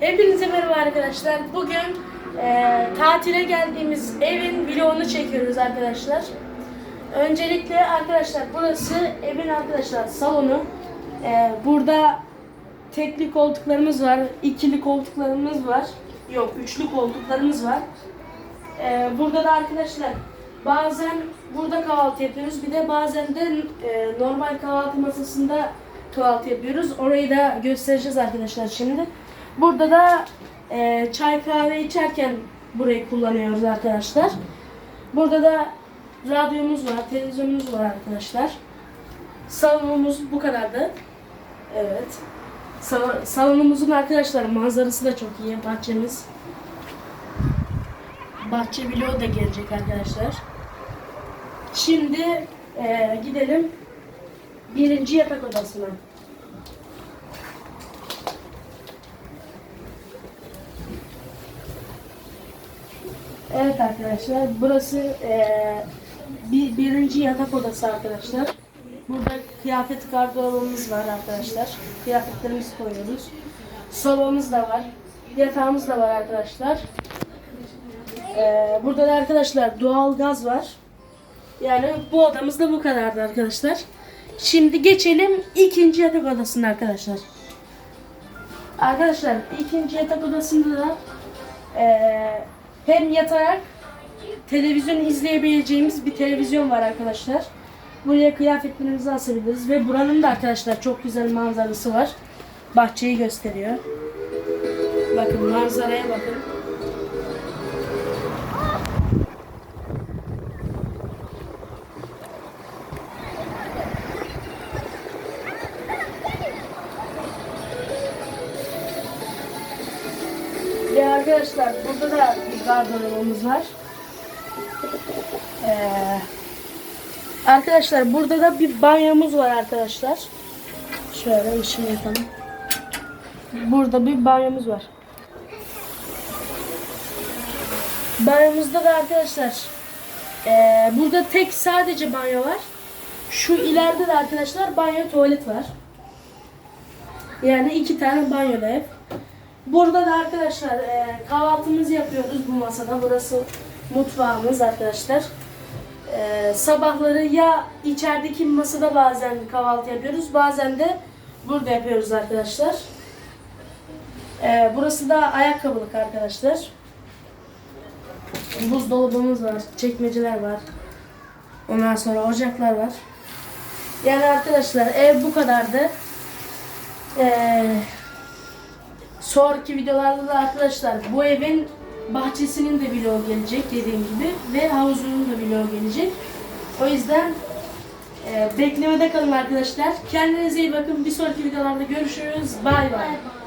Hepinize merhaba arkadaşlar. Bugün e, tatile geldiğimiz evin vlogunu çekiyoruz arkadaşlar. Öncelikle arkadaşlar burası evin arkadaşlar salonu. E, burada tekli koltuklarımız var, ikili koltuklarımız var. Yok, üçlü koltuklarımız var. E, burada da arkadaşlar bazen burada kahvaltı yapıyoruz. Bir de bazen de e, normal kahvaltı masasında kahvaltı yapıyoruz. Orayı da göstereceğiz arkadaşlar şimdi. Burada da e, çay kahve içerken burayı kullanıyoruz arkadaşlar. Burada da radyomuz var, televizyonumuz var arkadaşlar. Salonumuz bu kadardı. Evet. Sal- salonumuzun arkadaşlar manzarası da çok iyi. Bahçemiz. Bahçe vlogu da gelecek arkadaşlar. Şimdi e, gidelim birinci yatak odasına. Evet arkadaşlar, burası eee, bir, birinci yatak odası arkadaşlar. Burada kıyafet gardırobumuz var arkadaşlar. Kıyafetlerimizi koyuyoruz. Sobamız da var. Yatağımız da var arkadaşlar. Eee, burada da arkadaşlar doğal gaz var. Yani bu odamız da bu kadardı arkadaşlar. Şimdi geçelim ikinci yatak odasına arkadaşlar. Arkadaşlar ikinci yatak odasında da eee, hem yatarak televizyon izleyebileceğimiz bir televizyon var arkadaşlar. Buraya kıyafetlerimizi asabiliriz ve buranın da arkadaşlar çok güzel manzarası var. Bahçeyi gösteriyor. Bakın manzaraya bakın. Ve arkadaşlar burada da bir gardırobumuz var. Ee, arkadaşlar burada da bir banyomuz var arkadaşlar. Şöyle ışığı yakalım. Burada bir banyomuz var. Banyomuzda da arkadaşlar ee, burada tek sadece banyo var. Şu ileride de arkadaşlar banyo tuvalet var. Yani iki tane banyo da ev. Burada da arkadaşlar e, kahvaltımızı yapıyoruz bu masada. Burası mutfağımız arkadaşlar. E, sabahları ya içerideki masada bazen kahvaltı yapıyoruz. Bazen de burada yapıyoruz arkadaşlar. E, burası da ayakkabılık arkadaşlar. Buzdolabımız var. Çekmeceler var. Ondan sonra ocaklar var. Yani arkadaşlar ev bu kadardı. Eee Sonraki videolarda da arkadaşlar bu evin bahçesinin de vlogu gelecek dediğim gibi ve havuzunun da vlogu gelecek. O yüzden e, beklemede kalın arkadaşlar. Kendinize iyi bakın. Bir sonraki videolarda görüşürüz. Bay bay.